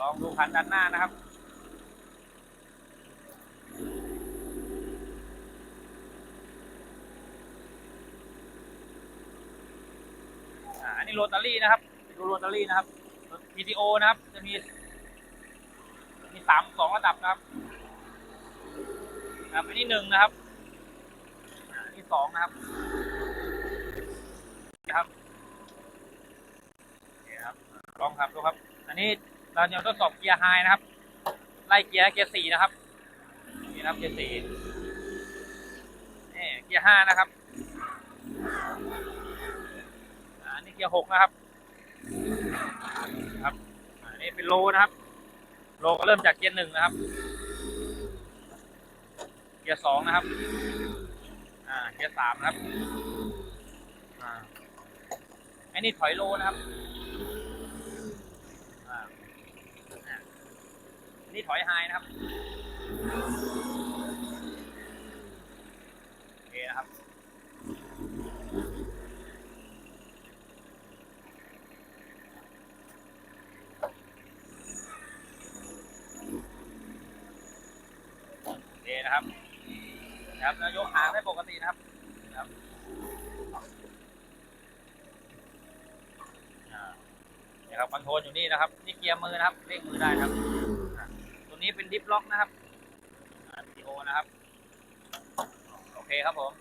ลองดูคันด้านหน้านะครับอันนี้โรตารี่นะครับดูโรตารี่นะครับ PTO นะครับ จะมี มีสามสองระดับนะครับครับอันนี้หนึ่งนะครับ อันนี้สองนะครับนะครับนี่ครับ ลองขับดูครับ อันนี้ เราจะทดสอบเกียร์ไฮนะครับ ไล่เกียร์เกียร์สี่นะครับ นี่นะครับเกียร์สี่นี่เกียร์ห้านะครับอ่าอันนี้เกียร์หกนะครับ ครับอ่าอันนี้เป็นโลนะครับ โลก็เริ่มจากเกียร์หนึ่งนะครับ เกียร์สองนะครับ อ่า เกียร์สามนะครับ อ่าอันนี้ถอยโลนะครับ อ่าอ่าอั นนี้ถอยไฮนะครับ โอเคนะครับ โอเคนะครับนะครับแล้วยกหางได้ปกตินะครับนะครับอ่านี่ครับคอนโทรลอยู่นี่นะครับ นี่เกียร์มือนะครับเร่งมือได้ครับ เป็นดิฟล็อกนะครับวิดีโอนะครับ โอเคครับผม